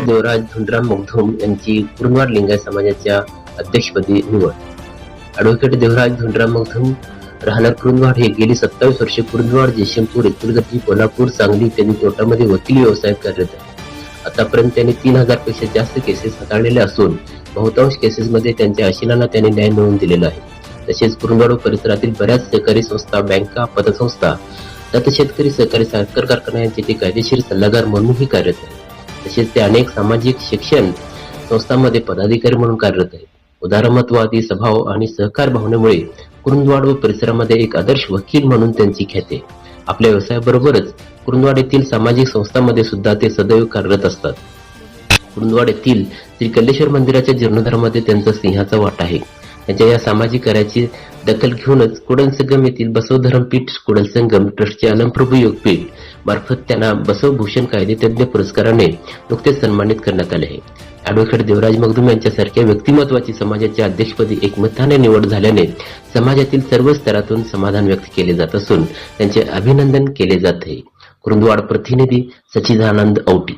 देवराज धुंडराम मगधुम यांची कुरुंदवाड लिंगायत समाजाच्या अध्यक्षपदी निवड. ॲडव्होकेट देवराज धुंडराम मगधुम राहणार कुरुंदवाड हे गेली सत्तावीस वर्षे कुरुंदवाड जयशंपूर इचलकरंजी कोल्हापूर सांगली त्यांनी तोटामध्ये वकिली व्यवसाय कार्यरत आहे आतापर्यंत त्यांनी तीन हजारपेक्षा जास्त केसेस हाताळलेल्या असून बहुतांश केसेसमध्ये त्यांच्या आशिलांना त्यांनी न्याय मिळवून दिलेला आहे. तसेच कुरुंदवाड परिसरातील बऱ्याच सहकारी संस्था बँका पतसंस्था तथा शेतकरी सहकारी साखर कारखाना यांचे ते कायदेशीर सल्लागार म्हणूनही कार्यरत आहेत. तसेच ते अनेक सामाजिक शिक्षण संस्थांमध्ये पदाधिकारी म्हणून कार्यरत आहेत. उदारमतवादी स्वभाव आणि सहकार भावनेमुळे कुरुंदवाड व परिसरामध्ये एक आदर्श वकील म्हणून त्यांची ख्याती आपल्या व्यवसायाबरोबरच कुरुंदवाड येथील सामाजिक संस्थांमध्ये सुद्धा ते सदैव कार्यरत असतात. कुरुंदवाड येथील श्री कल्लेश्वर मंदिराच्या जीर्णोद्धारामध्ये त्यांचा सिंहाचा वाट आहे. त्यांच्या या सामाजिक कार्याची दखल घेऊनच कुडल संगम येथील बसवधरम पीठ कुडल संगम ट्रस्टचे अलमप्रभू योगपीठ मार्फत त्यांना बसवभूषण कायदेतज्ञ पुरस्काराने नुकतेच सन्मानित करण्यात आले आहे. अॅडव्होकेट देवराज मगदुम यांच्यासारख्या व्यक्तिमत्वाची समाजाच्या अध्यक्षपदी एकमताने निवड झाल्याने समाजातील सर्व स्तरातून समाधान व्यक्त केले जात असून त्यांचे अभिनंदन केले जात आहे. कुरुंदवाड प्रतिनिधी सचिदानंद औटी.